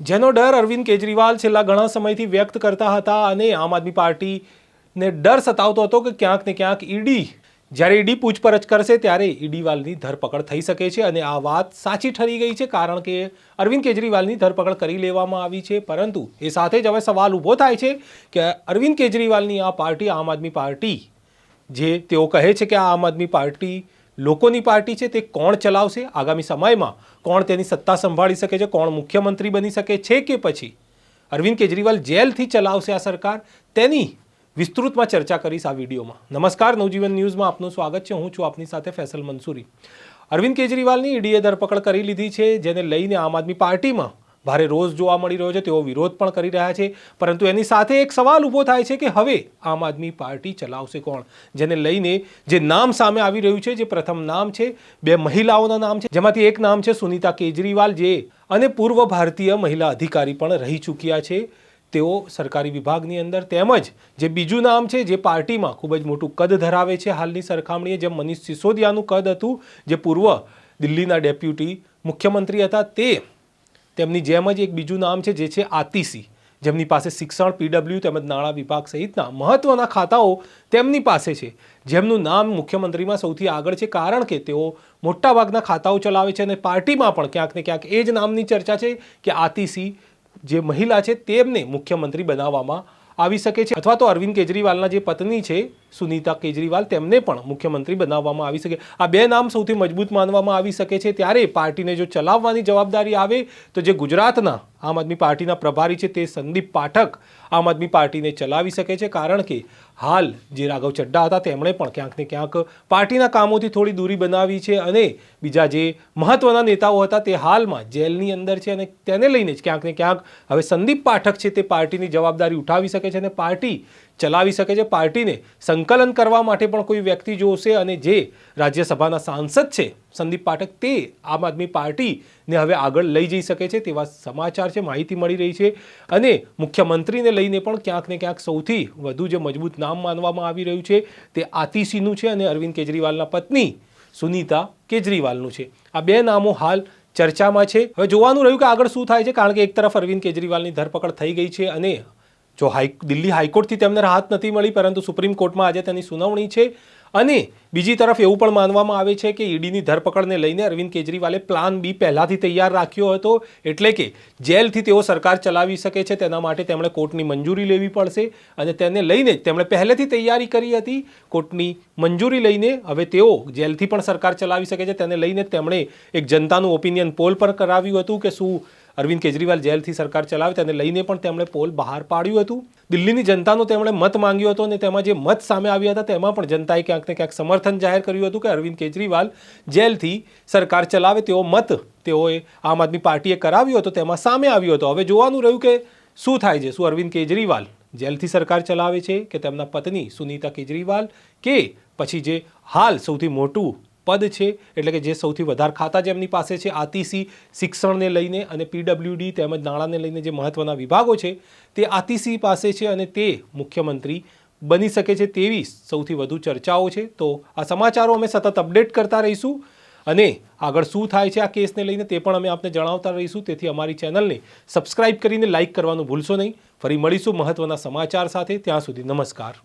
જેનો ડર અરવિંદ કેજરીવાલ છેલ્લા ઘણા સમયથી વ્યક્ત કરતા હતા અને આમ આદમી પાર્ટીને ડર સતાવતો હતો કે ક્યાંક ને ક્યાંક ઈડી, જ્યારે ઈડી પૂછપરછ કરશે ત્યારે ઈડીવાલની ધરપકડ થઈ શકે છે અને આ વાત સાચી ઠરી ગઈ છે કારણ કે અરવિંદ કેજરીવાલની ધરપકડ કરી લેવામાં આવી છે, પરંતુ એ સાથે જ હવે સવાલ ઊભો થાય છે કે અરવિંદ કેજરીવાલની આ પાર્ટી આમ આદમી પાર્ટી, જે તેઓ કહે છે કે આ આમ આદમી પાર્ટી લોકોની પાર્ટી છે તે કોણ ચલાવશે? આગામી સમયમાં કોણ તેની સત્તા સંભાળી શકે છે? કોણ મુખ્યમંત્રી બની શકે છે કે પછી? અરવિંદ કેજરીવાલ જેલથી ચલાવશે આ સરકાર? તેની વિસ્તૃતમાં ચર્ચા કરીશ આ વિડીયોમાં. નમસ્કાર, નવજીવન ન્યૂઝમાં આપનું સ્વાગત છે. હું છું આપની સાથે ફેસલ મંસૂરી. અરવિંદ કેજરીવાલની ઈડીએ ધરપકડ કરી લીધી છે, જેને લઈને આમ આદમી પાર્ટીમાં ભારે રોષ જોવા મળી રહ્યો છે, તેઓ વિરોધ પણ કરી રહ્યા છે. પરંતુ એની સાથે એક સવાલ ઊભો થાય છે કે હવે આમ આદમી પાર્ટી ચલાવશે કોણ? જેને લઈને જે નામ સામે આવી રહ્યું છે, જે પ્રથમ નામ છે, બે મહિલાઓના નામ છે, જેમાંથી એક નામ છે સુનીતા કેજરીવાલ, જે અને પૂર્વ ભારતીય મહિલા અધિકારી પણ રહી ચૂક્યા છે. તેઓ સરકારી વિભાગની અંદર તેમજ જે બીજું નામ છે, જે પાર્ટીમાં ખૂબ જ મોટું કદ ધરાવે છે હાલની સરખામણીએ, જેમ મનીષ સિસોદિયાનું કદ હતું, જે પૂર્વ દિલ્હીના ડેપ્યુટી મુખ્યમંત્રી હતા, તે તેમની જેમ જ એક બીજું નામ છે, જે છે આતિસી જેમની પાસે શિક્ષણ પીડબ્લ્યુ તેમજ નાણાં વિભાગ સહિતના મહત્ત્વના ખાતાઓ તેમની પાસે છે. જેમનું નામ મુખ્યમંત્રીમાં સૌથી આગળ છે, કારણ કે તેઓ મોટાભાગના ખાતાઓ ચલાવે છે અને પાર્ટીમાં પણ ક્યાંક ને ક્યાંક એ જ નામની ચર્ચા છે કે આતિસી જે મહિલા છે, તેમને મુખ્યમંત્રી બનાવવામાં આવી શકે છે. અથવા તો અરવિંદ કેજરીવાલના જે પત્ની છે સુનીતા કેજરીવાલ તેમને પણ મુખ્યમંત્રી બનાવવામાં આવી શકે. આ બે નામ સૌથી મજબૂત માનવામાં આવી શકે છે. ત્યારે પાર્ટીને જો ચલાવવાની જવાબદારી આવે, તો જે ગુજરાતના આમ આદમી પાર્ટીના પ્રભારી છે તે સંદીપ પાઠક આમ આદમી પાર્ટીને ચલાવી શકે છે. કારણ કે હાલ જે રાઘવ ચડ્ડા હતા, તેમણે પણ ક્યાંક ને ક્યાંક પાર્ટીના કામોથી થોડી દૂરી બનાવી છે અને બીજા જે મહત્વના નેતાઓ હતા તે હાલમાં જેલની અંદર છે અને તેને લઈને જ ક્યાંક ને ક્યાંક હવે સંદીપ પાઠક છે તે પાર્ટીની જવાબદારી ઉઠાવી શકે છે અને પાર્ટી ચલાવી શકે છે. પાર્ટીને સંકલન કરવા માટે પણ કોઈ વ્યક્તિ જોશે અને જે રાજ્યસભાના સાંસદ છે, સંદીપ પાઠક, તે આમ આદમી પાર્ટીને હવે આગળ લઈ જઈ શકે છે તેવા સમાચાર છે, માહિતી મળી રહી છે. અને મુખ્યમંત્રીને લઈને પણ ક્યાંક ને ક્યાંક સૌથી વધુ જે મજબૂત નામ માનવામાં આવી રહ્યું છે તે આતિશીનું છે અને અરવિંદ કેજરીવાલના પત્ની સુનીતા કેજરીવાલનું છે. આ બે નામો હાલ ચર્ચામાં છે. હવે જોવાનું રહ્યું કે આગળ શું થાય છે, કારણ કે એક તરફ અરવિંદ કેજરીવાલની ધરપકડ થઈ ગઈ છે અને જો હાઈ દિલ્હી હાઈકોર્ટથી તેમને રાહત નથી મળી, પરંતુ સુપ્રીમ કોર્ટમાં આજે તેની સુનાવણી છે. અને બીજી તરફ એવું પણ માનવામાં આવે છે કે ઈડીની ધરપકડને લઈને અરવિંદ કેજરીવાલે પ્લાન બી પહેલાંથી તૈયાર રાખ્યો હતો, એટલે કે જેલથી તેઓ સરકાર ચલાવી શકે છે, તેના માટે તેમણે કોર્ટની મંજૂરી લેવી પડશે અને તેને લઈને જ તેમણે પહેલેથી તૈયારી કરી હતી. કોર્ટની મંજૂરી લઈને હવે તેઓ જેલથી પણ સરકાર ચલાવી શકે છે, તેને લઈને તેમણે એક જનતાનું ઓપિનિયન પોલ પણ કરાવ્યું હતું કે શું અરવિંદ કેજરીવાલ જેલથી સરકાર ચલાવે તેને લઈને પણ તેમણે પોલ બહાર પાડ્યું હતું. દિલ્હીની જનતાનો તેમણે મત માંગ્યો હતો અને તેમાં જે મત સામે આવ્યા હતા, તેમાં પણ જનતાએ ક્યાંક ને ક્યાંક સમર્થન જાહેર કર્યું હતું કે અરવિંદ કેજરીવાલ જેલથી સરકાર ચલાવે તેવો મત તેઓએ આમ આદમી પાર્ટીએ કરાવ્યો હતો, તેમાં સામે આવ્યો હતો. હવે જોવાનું રહ્યું કે શું થાય છે? શું અરવિંદ કેજરીવાલ જેલથી સરકાર ચલાવે છે કે તેમના પત્ની સુનીતા કેજરીવાલ કે પછી જે હાલ સૌથી મોટું પદ છે, એટલે કે જે સૌથી વધારે ખાતા જેમની પાસે છે આતિસી શિક્ષણને લઈને અને પીડબ્લ્યુડી તેમજ નાણાંને લઈને જે મહત્ત્વના વિભાગો છે, તે આતિસી પાસે છે અને તે મુખ્યમંત્રી બની શકે છે તેવી સૌથી વધુ ચર્ચાઓ છે. તો આ સમાચારો અમે સતત અપડેટ કરતા રહીશું અને આગળ શું થાય છે આ કેસને લઈને તે પણ અમે આપને જણાવતા રહીશું. તેથી અમારી ચેનલને સબસ્ક્રાઇબ કરીને લાઇક કરવાનું ભૂલશો નહીં. ફરી મળીશું મહત્ત્વના સમાચાર સાથે. ત્યાં સુધી નમસ્કાર.